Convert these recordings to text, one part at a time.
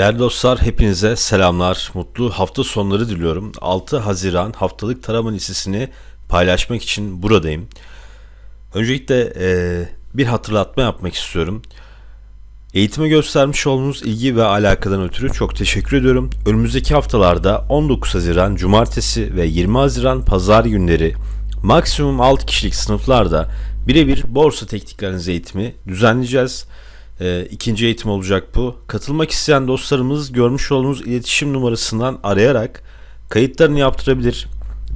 Değerli dostlar hepinize selamlar, mutlu hafta sonları diliyorum. 6 Haziran haftalık tarama listesini paylaşmak için buradayım. Öncelikle eee, bir hatırlatma yapmak istiyorum. Eğitime göstermiş olduğunuz ilgi ve alakadan ötürü çok teşekkür ediyorum. Önümüzdeki haftalarda 19 Haziran Cumartesi ve 20 Haziran Pazar günleri maksimum 6 kişilik sınıflarda birebir borsa teknikleriniz eğitimi düzenleyeceğiz. Ee, ikinci eğitim olacak bu. Katılmak isteyen dostlarımız görmüş olduğunuz iletişim numarasından arayarak kayıtlarını yaptırabilir.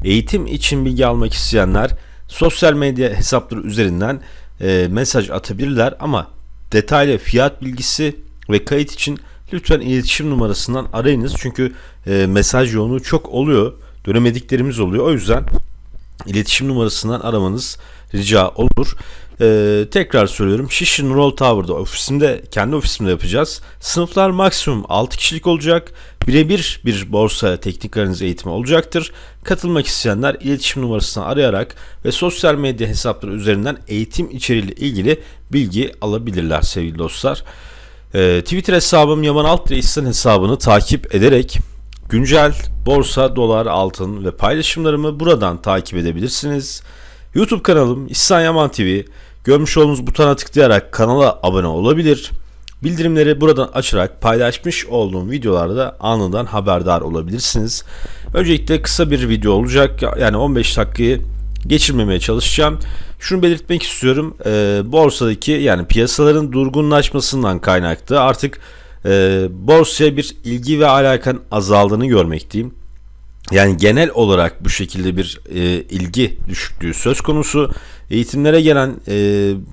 Eğitim için bilgi almak isteyenler sosyal medya hesapları üzerinden e, mesaj atabilirler ama detaylı fiyat bilgisi ve kayıt için lütfen iletişim numarasından arayınız. Çünkü e, mesaj yoğunluğu çok oluyor. Dönemediklerimiz oluyor. O yüzden iletişim numarasından aramanız rica olur. Ee, tekrar söylüyorum. Şişin Roll Tower'da ofisimde, kendi ofisimde yapacağız. Sınıflar maksimum 6 kişilik olacak. Birebir bir borsa teknik analiz eğitimi olacaktır. Katılmak isteyenler iletişim numarasını arayarak ve sosyal medya hesapları üzerinden eğitim içeriğiyle ilgili bilgi alabilirler sevgili dostlar. Ee, Twitter hesabım Yaman Alt hesabını takip ederek güncel borsa, dolar, altın ve paylaşımlarımı buradan takip edebilirsiniz. YouTube kanalım İhsan Yaman TV. Görmüş olduğunuz butona tıklayarak kanala abone olabilir. Bildirimleri buradan açarak paylaşmış olduğum videolarda anından haberdar olabilirsiniz. Öncelikle kısa bir video olacak. Yani 15 dakikayı geçirmemeye çalışacağım. Şunu belirtmek istiyorum. E, borsadaki yani piyasaların durgunlaşmasından kaynaklı artık e, borsaya bir ilgi ve alakan azaldığını görmekteyim. Yani genel olarak bu şekilde bir e, ilgi düşüklüğü söz konusu. Eğitimlere gelen e,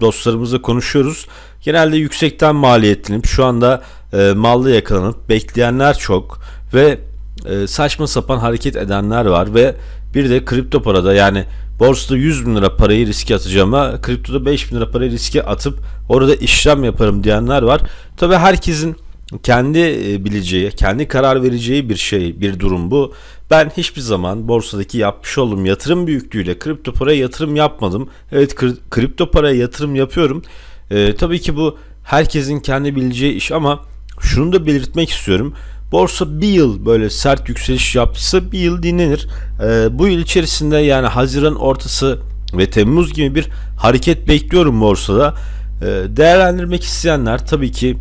dostlarımızla konuşuyoruz. Genelde yüksekten maliyetlenip şu anda e, mallı yakalanıp bekleyenler çok ve e, saçma sapan hareket edenler var ve bir de kripto parada yani borsada 100 bin lira parayı riske atacağıma kriptoda 5 bin lira parayı riske atıp orada işlem yaparım diyenler var. Tabi herkesin kendi e, bileceği, kendi karar vereceği bir şey, bir durum bu. Ben hiçbir zaman borsadaki yapmış olduğum yatırım büyüklüğüyle kripto paraya yatırım yapmadım. Evet kri- kripto paraya yatırım yapıyorum. Ee, tabii ki bu herkesin kendi bileceği iş ama şunu da belirtmek istiyorum. Borsa bir yıl böyle sert yükseliş yaptıysa bir yıl dinlenir. Ee, bu yıl içerisinde yani Haziran ortası ve Temmuz gibi bir hareket bekliyorum borsada. Ee, değerlendirmek isteyenler tabii ki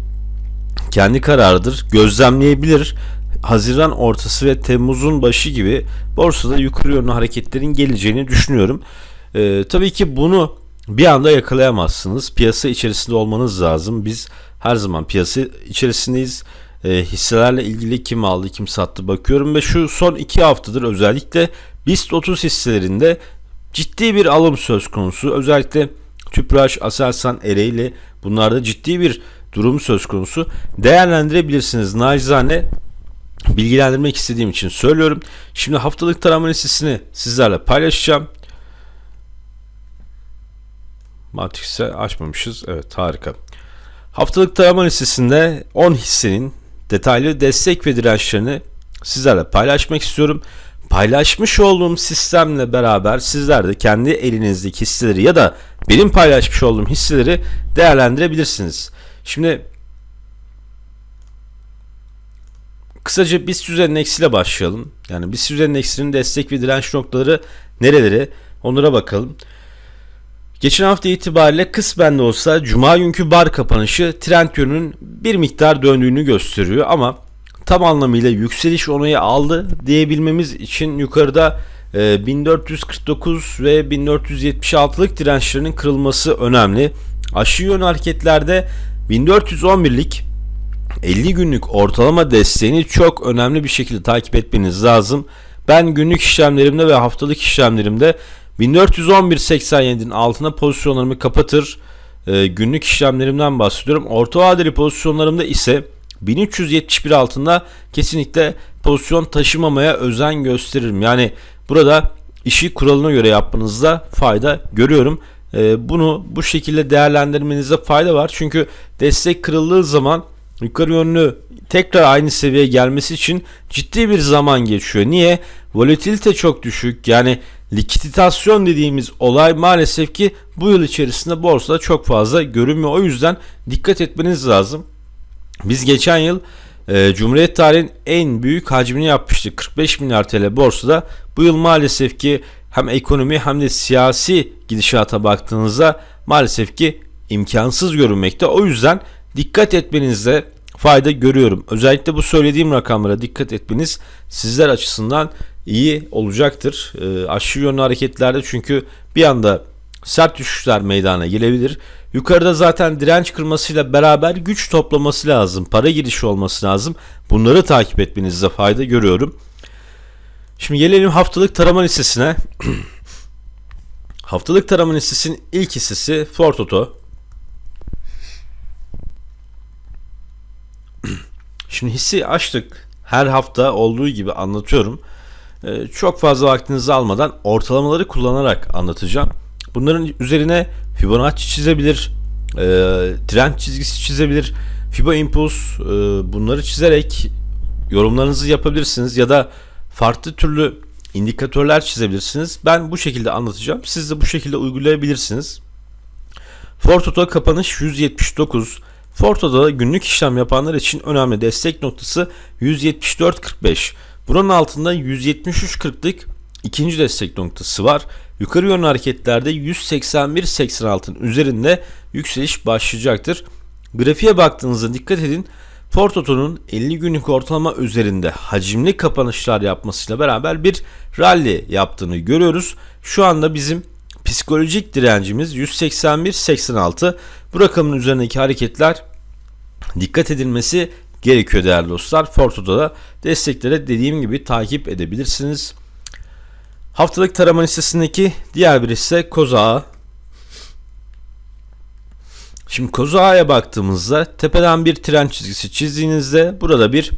kendi kararıdır. Gözlemleyebilir. Haziran ortası ve Temmuz'un başı gibi borsada yukarı yönlü hareketlerin geleceğini düşünüyorum. Ee, tabii ki bunu bir anda yakalayamazsınız. Piyasa içerisinde olmanız lazım. Biz her zaman piyasa içerisindeyiz. Ee, hisselerle ilgili kim aldı kim sattı bakıyorum ve şu son iki haftadır özellikle BIST 30 hisselerinde ciddi bir alım söz konusu. Özellikle Tüpraş, Aselsan, Ereğli bunlarda ciddi bir durum söz konusu. Değerlendirebilirsiniz. Nacizane bilgilendirmek istediğim için söylüyorum. Şimdi haftalık tarama listesini sizlerle paylaşacağım. Matrix'e açmamışız. Evet harika. Haftalık tarama listesinde 10 hissenin detaylı destek ve dirençlerini sizlerle paylaşmak istiyorum. Paylaşmış olduğum sistemle beraber sizler de kendi elinizdeki hisseleri ya da benim paylaşmış olduğum hisseleri değerlendirebilirsiniz. Şimdi kısaca BIST 100 endeksiyle başlayalım. Yani BIST 100 endeksinin destek ve direnç noktaları nereleri onlara bakalım. Geçen hafta itibariyle kısmen de olsa Cuma günkü bar kapanışı trend yönünün bir miktar döndüğünü gösteriyor ama tam anlamıyla yükseliş onayı aldı diyebilmemiz için yukarıda e, 1449 ve 1476'lık dirençlerinin kırılması önemli. Aşırı yön hareketlerde 1411'lik 50 günlük ortalama desteğini çok önemli bir şekilde takip etmeniz lazım. Ben günlük işlemlerimde ve haftalık işlemlerimde 1411.87'nin altına pozisyonlarımı kapatır. Ee, günlük işlemlerimden bahsediyorum. Orta vadeli pozisyonlarımda ise 1371 altında kesinlikle pozisyon taşımamaya özen gösteririm. Yani burada işi kuralına göre yapmanızda fayda görüyorum. Ee, bunu bu şekilde değerlendirmenize fayda var. Çünkü destek kırıldığı zaman yukarı yönlü tekrar aynı seviyeye gelmesi için ciddi bir zaman geçiyor. Niye? Volatilite çok düşük. Yani likiditasyon dediğimiz olay maalesef ki bu yıl içerisinde borsada çok fazla görünmüyor. O yüzden dikkat etmeniz lazım. Biz geçen yıl e, Cumhuriyet tarihinin en büyük hacmini yapmıştı. 45 milyar TL borsada. Bu yıl maalesef ki hem ekonomi hem de siyasi gidişata baktığınızda maalesef ki imkansız görünmekte. O yüzden dikkat etmenizde fayda görüyorum. Özellikle bu söylediğim rakamlara dikkat etmeniz sizler açısından iyi olacaktır. E, aşırı yönlü hareketlerde çünkü bir anda sert düşüşler meydana gelebilir. Yukarıda zaten direnç kırmasıyla beraber güç toplaması lazım. Para girişi olması lazım. Bunları takip etmenizde fayda görüyorum. Şimdi gelelim haftalık tarama listesine. haftalık tarama listesinin ilk hissesi Ford Auto. Şimdi hissi açtık. Her hafta olduğu gibi anlatıyorum. Ee, çok fazla vaktinizi almadan ortalamaları kullanarak anlatacağım. Bunların üzerine Fibonacci çizebilir, e, trend çizgisi çizebilir, Fibo Impulse e, bunları çizerek yorumlarınızı yapabilirsiniz ya da farklı türlü indikatörler çizebilirsiniz. Ben bu şekilde anlatacağım. Siz de bu şekilde uygulayabilirsiniz. Fortoto kapanış 179. Forto'da günlük işlem yapanlar için önemli destek noktası 174.45. Buranın altında 173.40'lık ikinci destek noktası var. Yukarı yönlü hareketlerde 181.86'ın üzerinde yükseliş başlayacaktır. Grafiğe baktığınızda dikkat edin. Fortoto'nun 50 günlük ortalama üzerinde hacimli kapanışlar yapmasıyla beraber bir rally yaptığını görüyoruz. Şu anda bizim psikolojik direncimiz 181.86. Bu rakamın üzerindeki hareketler dikkat edilmesi gerekiyor değerli dostlar. Forto'da da desteklere dediğim gibi takip edebilirsiniz. Haftalık tarama listesindeki diğer bir ise Kozağa. Şimdi Kozağa'ya baktığımızda tepeden bir tren çizgisi çizdiğinizde burada bir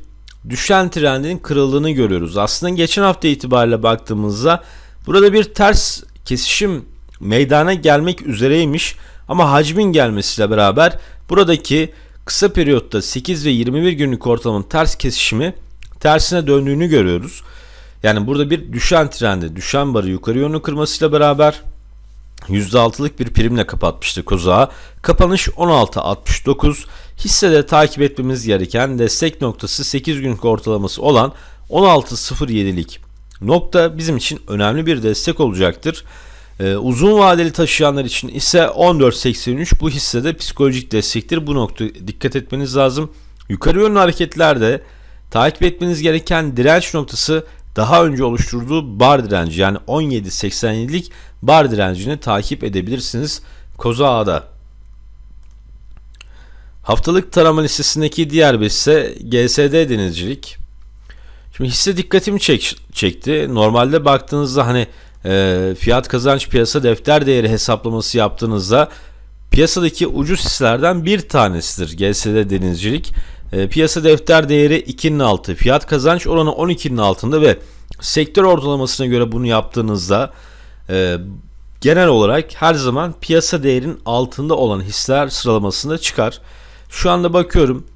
düşen trendin kırıldığını görüyoruz. Aslında geçen hafta itibariyle baktığımızda burada bir ters kesişim meydana gelmek üzereymiş ama hacmin gelmesiyle beraber buradaki kısa periyotta 8 ve 21 günlük ortalamanın ters kesişimi tersine döndüğünü görüyoruz. Yani burada bir düşen trende, düşen barı yukarı yönlü kırmasıyla beraber %6'lık bir primle kapatmıştı Kozağı. Kapanış 16.69. Hissede takip etmemiz gereken destek noktası 8 günlük ortalaması olan 16.07'lik nokta bizim için önemli bir destek olacaktır. Ee, uzun vadeli taşıyanlar için ise 14.83 bu hissede psikolojik destektir. Bu nokta dikkat etmeniz lazım. Yukarı yönlü hareketlerde takip etmeniz gereken direnç noktası daha önce oluşturduğu bar direnci yani 17.87'lik bar direncini takip edebilirsiniz Kozağa'da. Haftalık tarama listesindeki diğer bir ise GSD denizcilik. Şimdi hisse dikkatimi çek, çekti. Normalde baktığınızda hani e, fiyat kazanç piyasa defter değeri hesaplaması yaptığınızda piyasadaki ucuz hisselerden bir tanesidir GSD denizcilik. E, piyasa defter değeri 2'nin altı, fiyat kazanç oranı 12'nin altında ve sektör ortalamasına göre bunu yaptığınızda e, genel olarak her zaman piyasa değerinin altında olan hisseler sıralamasında çıkar. Şu anda bakıyorum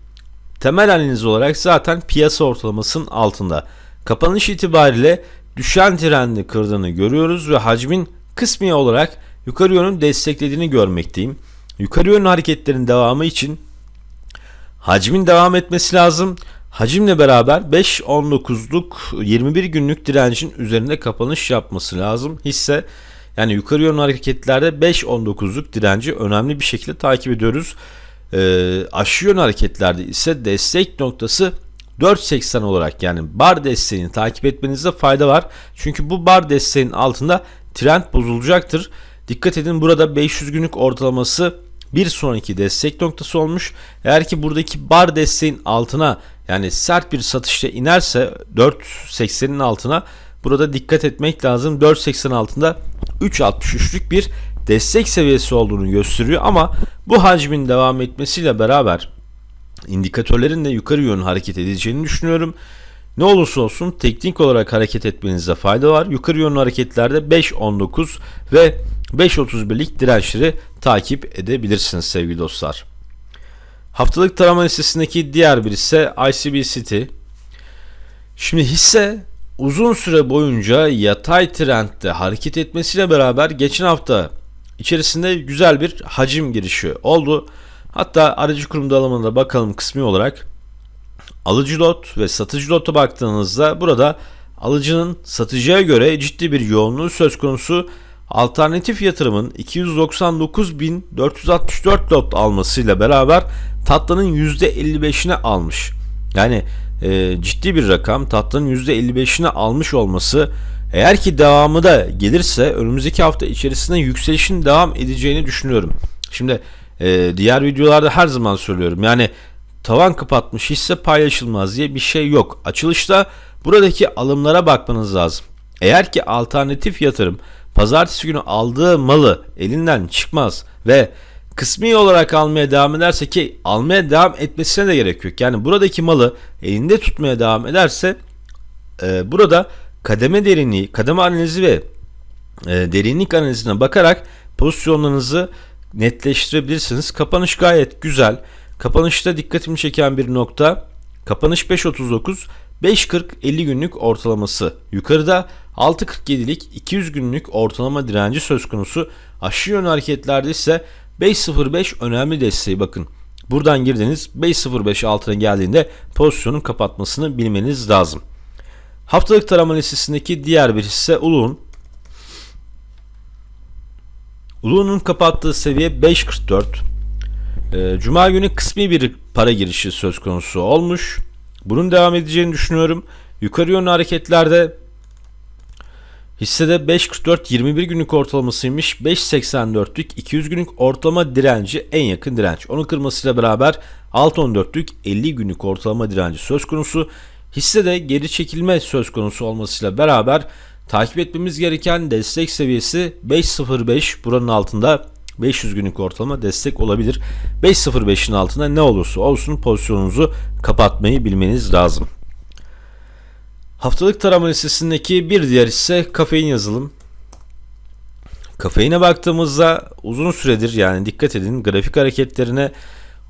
temel analiz olarak zaten piyasa ortalamasının altında. Kapanış itibariyle düşen trendi kırdığını görüyoruz ve hacmin kısmi olarak yukarı yönün desteklediğini görmekteyim. Yukarı yönlü hareketlerin devamı için hacmin devam etmesi lazım. Hacimle beraber 5.19'luk 21 günlük direncin üzerinde kapanış yapması lazım. Hisse yani yukarı yönlü hareketlerde 5.19'luk direnci önemli bir şekilde takip ediyoruz. Ee, aşağı yönlü hareketlerde ise destek noktası 4.80 olarak yani bar desteğini takip etmenizde fayda var. Çünkü bu bar desteğinin altında trend bozulacaktır. Dikkat edin burada 500 günlük ortalaması bir sonraki destek noktası olmuş. Eğer ki buradaki bar desteğin altına yani sert bir satışta inerse 4.80'in altına burada dikkat etmek lazım. 4.80 altında 3.63'lük bir destek seviyesi olduğunu gösteriyor ama bu hacmin devam etmesiyle beraber indikatörlerin de yukarı yönlü hareket edeceğini düşünüyorum. Ne olursa olsun teknik olarak hareket etmenizde fayda var. Yukarı yönlü hareketlerde 5.19 ve 5.31'lik dirençleri takip edebilirsiniz sevgili dostlar. Haftalık tarama listesindeki diğer bir ise ICB City. Şimdi hisse uzun süre boyunca yatay trendde hareket etmesiyle beraber geçen hafta içerisinde güzel bir hacim girişi oldu. Hatta aracı kurum dağılımına bakalım kısmi olarak alıcı lot ve satıcı lota baktığınızda burada alıcının satıcıya göre ciddi bir yoğunluğu söz konusu. Alternatif yatırımın 299.464 lot almasıyla beraber tatlının %55'ini almış. Yani e, ciddi bir rakam tatlının %55'ini almış olması eğer ki devamı da gelirse önümüzdeki hafta içerisinde yükselişin devam edeceğini düşünüyorum. Şimdi e, diğer videolarda her zaman söylüyorum yani tavan kapatmış hisse paylaşılmaz diye bir şey yok. Açılışta buradaki alımlara bakmanız lazım. Eğer ki alternatif yatırım pazartesi günü aldığı malı elinden çıkmaz ve kısmi olarak almaya devam ederse ki almaya devam etmesine de gerek yok. Yani buradaki malı elinde tutmaya devam ederse e, burada kademe derinliği, kademe analizi ve e, derinlik analizine bakarak pozisyonlarınızı netleştirebilirsiniz. Kapanış gayet güzel. Kapanışta dikkatimi çeken bir nokta kapanış 5.39 5.40 50 günlük ortalaması. Yukarıda 6.47'lik 200 günlük ortalama direnci söz konusu. Aşağı yönlü hareketlerde ise 5.05 önemli desteği bakın. Buradan girdiniz 5.05 altına geldiğinde pozisyonun kapatmasını bilmeniz lazım. Haftalık tarama listesindeki diğer bir hisse Uluğun. Uluğun'un kapattığı seviye 5.44. Ee, Cuma günü kısmi bir para girişi söz konusu olmuş. Bunun devam edeceğini düşünüyorum. Yukarı yönlü hareketlerde hissede 5.44 21 günlük ortalamasıymış. 5.84'lük 200 günlük ortalama direnci en yakın direnç. Onun kırmasıyla beraber 6.14'lük 50 günlük ortalama direnci söz konusu. Hissede geri çekilme söz konusu olmasıyla beraber takip etmemiz gereken destek seviyesi 5.05 buranın altında 500 günlük ortalama destek olabilir. 5.05'in altında ne olursa olsun pozisyonunuzu kapatmayı bilmeniz lazım. Haftalık tarama listesindeki bir diğer hisse kafein yazılım. Kafeine baktığımızda uzun süredir yani dikkat edin grafik hareketlerine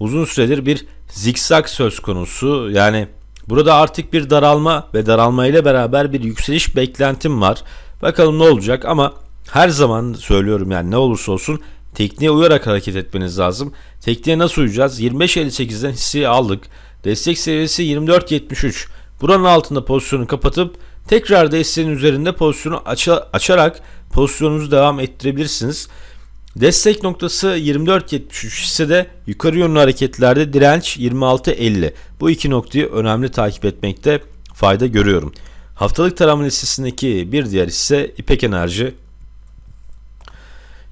uzun süredir bir zikzak söz konusu. Yani burada artık bir daralma ve daralma ile beraber bir yükseliş beklentim var. Bakalım ne olacak ama her zaman söylüyorum yani ne olursa olsun tekniğe uyarak hareket etmeniz lazım. Tekniğe nasıl uyacağız? 25.58'den hisseyi aldık. Destek seviyesi 24.73. Buranın altında pozisyonu kapatıp tekrar desteğin üzerinde pozisyonu aça, açarak pozisyonunuzu devam ettirebilirsiniz. Destek noktası 24.73 ise de yukarı yönlü hareketlerde direnç 26.50. Bu iki noktayı önemli takip etmekte fayda görüyorum. Haftalık tarama listesindeki bir diğer ise İpek Enerji.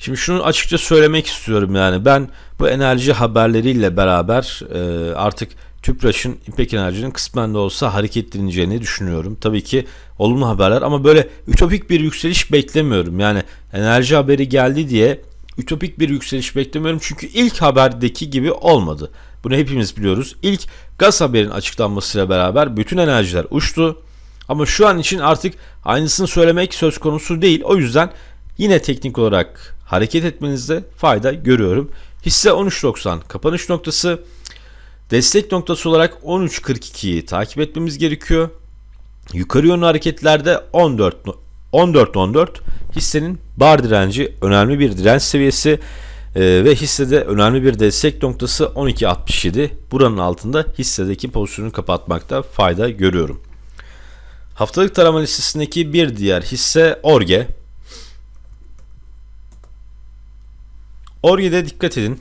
Şimdi şunu açıkça söylemek istiyorum yani ben bu enerji haberleriyle beraber e, artık Tüpraş'ın İpek Enerji'nin kısmen de olsa hareketleneceğini düşünüyorum. Tabii ki olumlu haberler ama böyle ütopik bir yükseliş beklemiyorum. Yani enerji haberi geldi diye ütopik bir yükseliş beklemiyorum. Çünkü ilk haberdeki gibi olmadı. Bunu hepimiz biliyoruz. İlk gaz haberin açıklanmasıyla beraber bütün enerjiler uçtu. Ama şu an için artık aynısını söylemek söz konusu değil. O yüzden yine teknik olarak hareket etmenizde fayda görüyorum. Hisse 13.90 kapanış noktası destek noktası olarak 13.42'yi takip etmemiz gerekiyor. Yukarı yönlü hareketlerde 14 14 14 hissenin bar direnci önemli bir direnç seviyesi ee, ve hissede önemli bir destek noktası 12.67. Buranın altında hissedeki pozisyonu kapatmakta fayda görüyorum. Haftalık tarama listesindeki bir diğer hisse Orge. Orge'de dikkat edin.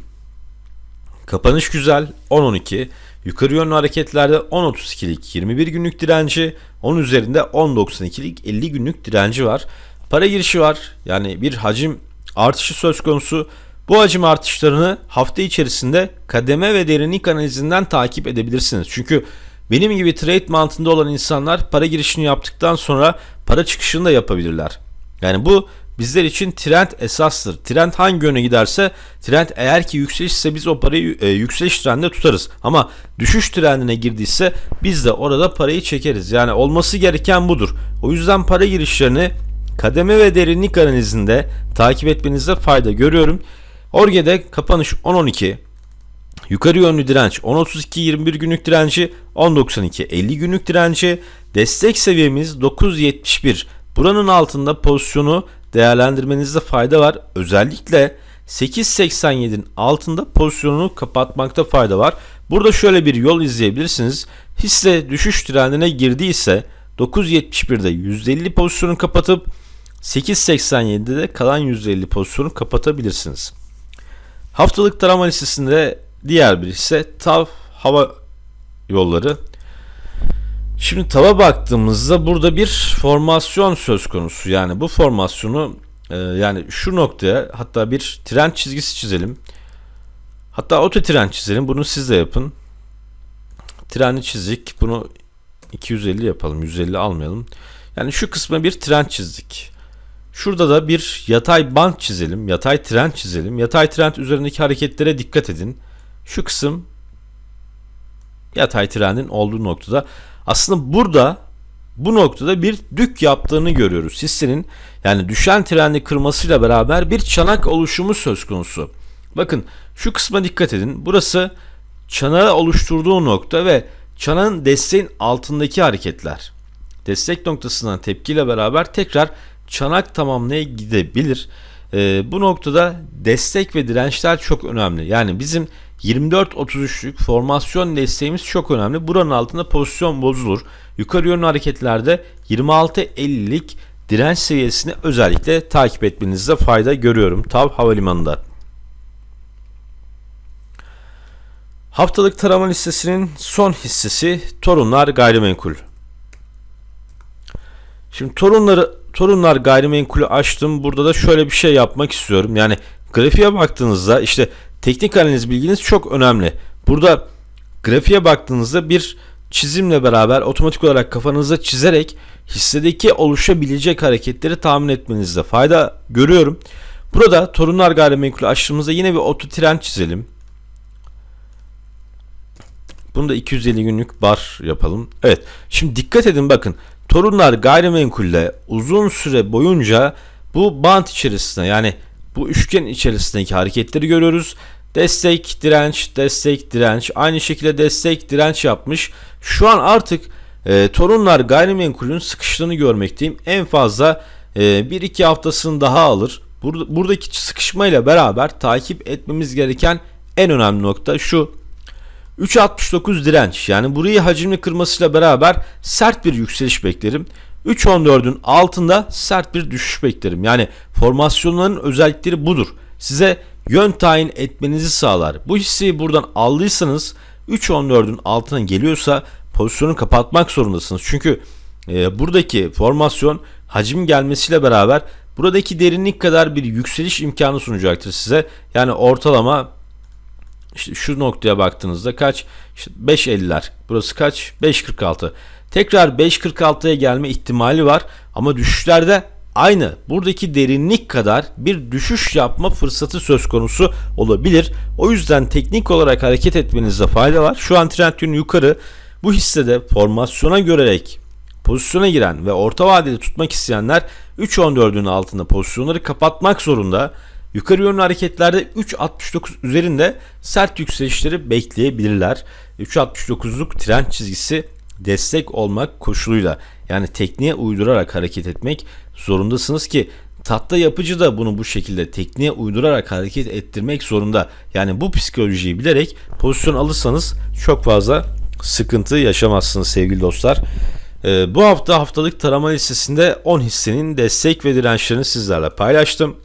Kapanış güzel 10-12. Yukarı yönlü hareketlerde 10.32'lik 21 günlük direnci, onun üzerinde 10.92'lik 50 günlük direnci var. Para girişi var. Yani bir hacim artışı söz konusu. Bu hacim artışlarını hafta içerisinde kademe ve derinlik analizinden takip edebilirsiniz. Çünkü benim gibi trade mantığında olan insanlar para girişini yaptıktan sonra para çıkışını da yapabilirler. Yani bu bizler için trend esastır. Trend hangi yöne giderse trend eğer ki yükselişse biz o parayı e, yükseliş trendinde tutarız. Ama düşüş trendine girdiyse biz de orada parayı çekeriz. Yani olması gereken budur. O yüzden para girişlerini kademe ve derinlik analizinde takip etmenizde fayda görüyorum. Orge'de kapanış 10-12, Yukarı yönlü direnç 10.32 21 günlük direnci 10.92 50 günlük direnci destek seviyemiz 9.71 buranın altında pozisyonu değerlendirmenizde fayda var. Özellikle 8.87'nin altında pozisyonunu kapatmakta fayda var. Burada şöyle bir yol izleyebilirsiniz. Hisse düşüş trendine girdiyse 9.71'de %50 pozisyonu kapatıp 8.87'de de kalan %50 pozisyonu kapatabilirsiniz. Haftalık tarama listesinde diğer bir hisse TAV Hava Yolları. Şimdi tava baktığımızda burada bir formasyon söz konusu. Yani bu formasyonu e, yani şu noktaya hatta bir trend çizgisi çizelim. Hatta oto trend çizelim. Bunu siz de yapın. Trendi çizdik. Bunu 250 yapalım. 150 almayalım. Yani şu kısma bir trend çizdik. Şurada da bir yatay bant çizelim. Yatay trend çizelim. Yatay trend üzerindeki hareketlere dikkat edin. Şu kısım yatay trendin olduğu noktada. Aslında burada bu noktada bir dük yaptığını görüyoruz. Hissenin yani düşen trendi kırmasıyla beraber bir çanak oluşumu söz konusu. Bakın şu kısma dikkat edin. Burası çanağı oluşturduğu nokta ve çanağın desteğin altındaki hareketler. Destek noktasından tepkiyle beraber tekrar çanak tamamlaya gidebilir. Ee, bu noktada destek ve dirençler çok önemli. Yani bizim 24-33'lük formasyon desteğimiz çok önemli. Buranın altında pozisyon bozulur. Yukarı yönlü hareketlerde 26-50'lik direnç seviyesini özellikle takip etmenizde fayda görüyorum. Tav Havalimanı'nda. Haftalık tarama listesinin son hissesi Torunlar Gayrimenkul. Şimdi Torunları Torunlar Gayrimenkul'ü açtım. Burada da şöyle bir şey yapmak istiyorum. Yani grafiğe baktığınızda işte teknik analiz bilginiz çok önemli. Burada grafiğe baktığınızda bir çizimle beraber otomatik olarak kafanızda çizerek hissedeki oluşabilecek hareketleri tahmin etmenizde fayda görüyorum. Burada Torunlar Gayrimenkul'ü açtığımızda yine bir oto trend çizelim. Bunu da 250 günlük bar yapalım. Evet. Şimdi dikkat edin bakın. Torunlar gayrimenkulle uzun süre boyunca bu bant içerisinde yani bu üçgen içerisindeki hareketleri görüyoruz. Destek, direnç, destek, direnç. Aynı şekilde destek, direnç yapmış. Şu an artık e, Torunlar gayrimenkulün sıkıştığını görmekteyim. En fazla e, 1-2 haftasını daha alır. Bur- buradaki sıkışmayla beraber takip etmemiz gereken en önemli nokta şu. 3.69 direnç yani burayı hacimli kırmasıyla beraber sert bir yükseliş beklerim. 3.14'ün altında sert bir düşüş beklerim. Yani formasyonların özellikleri budur. Size yön tayin etmenizi sağlar. Bu hisseyi buradan aldıysanız 3.14'ün altına geliyorsa pozisyonu kapatmak zorundasınız. Çünkü e, buradaki formasyon hacim gelmesiyle beraber buradaki derinlik kadar bir yükseliş imkanı sunacaktır size. Yani ortalama işte şu noktaya baktığınızda kaç? İşte 5.50'ler. Burası kaç? 5.46. Tekrar 5.46'ya gelme ihtimali var ama düşüşlerde aynı buradaki derinlik kadar bir düşüş yapma fırsatı söz konusu olabilir. O yüzden teknik olarak hareket etmenizde fayda var. Şu an trend yönü yukarı. Bu hissede formasyona görerek pozisyona giren ve orta vadeli tutmak isteyenler 3.14'ün altında pozisyonları kapatmak zorunda. Yukarı yönlü hareketlerde 3.69 üzerinde sert yükselişleri bekleyebilirler. 3.69'luk trend çizgisi destek olmak koşuluyla yani tekniğe uydurarak hareket etmek zorundasınız ki Tatlı yapıcı da bunu bu şekilde tekniğe uydurarak hareket ettirmek zorunda. Yani bu psikolojiyi bilerek pozisyon alırsanız çok fazla sıkıntı yaşamazsınız sevgili dostlar. Ee, bu hafta haftalık tarama listesinde 10 hissenin destek ve dirençlerini sizlerle paylaştım.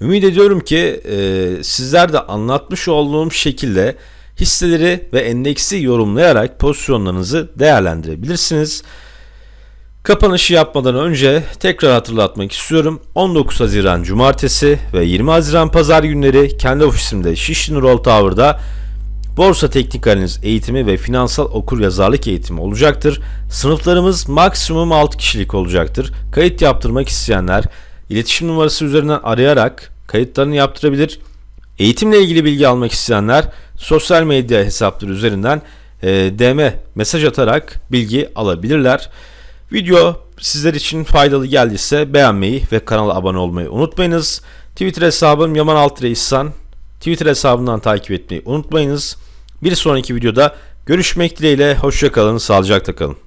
Ümit ediyorum ki e, sizler de anlatmış olduğum şekilde hisseleri ve endeksi yorumlayarak pozisyonlarınızı değerlendirebilirsiniz. Kapanışı yapmadan önce tekrar hatırlatmak istiyorum. 19 Haziran Cumartesi ve 20 Haziran Pazar günleri kendi ofisimde Şişli Nurol Tower'da borsa teknik analiz eğitimi ve finansal okur yazarlık eğitimi olacaktır. Sınıflarımız maksimum 6 kişilik olacaktır. Kayıt yaptırmak isteyenler iletişim numarası üzerinden arayarak kayıtlarını yaptırabilir. Eğitimle ilgili bilgi almak isteyenler sosyal medya hesapları üzerinden e, DM mesaj atarak bilgi alabilirler. Video sizler için faydalı geldiyse beğenmeyi ve kanala abone olmayı unutmayınız. Twitter hesabım Yaman İhsan. Twitter hesabından takip etmeyi unutmayınız. Bir sonraki videoda görüşmek dileğiyle. Hoşçakalın, sağlıcakla kalın.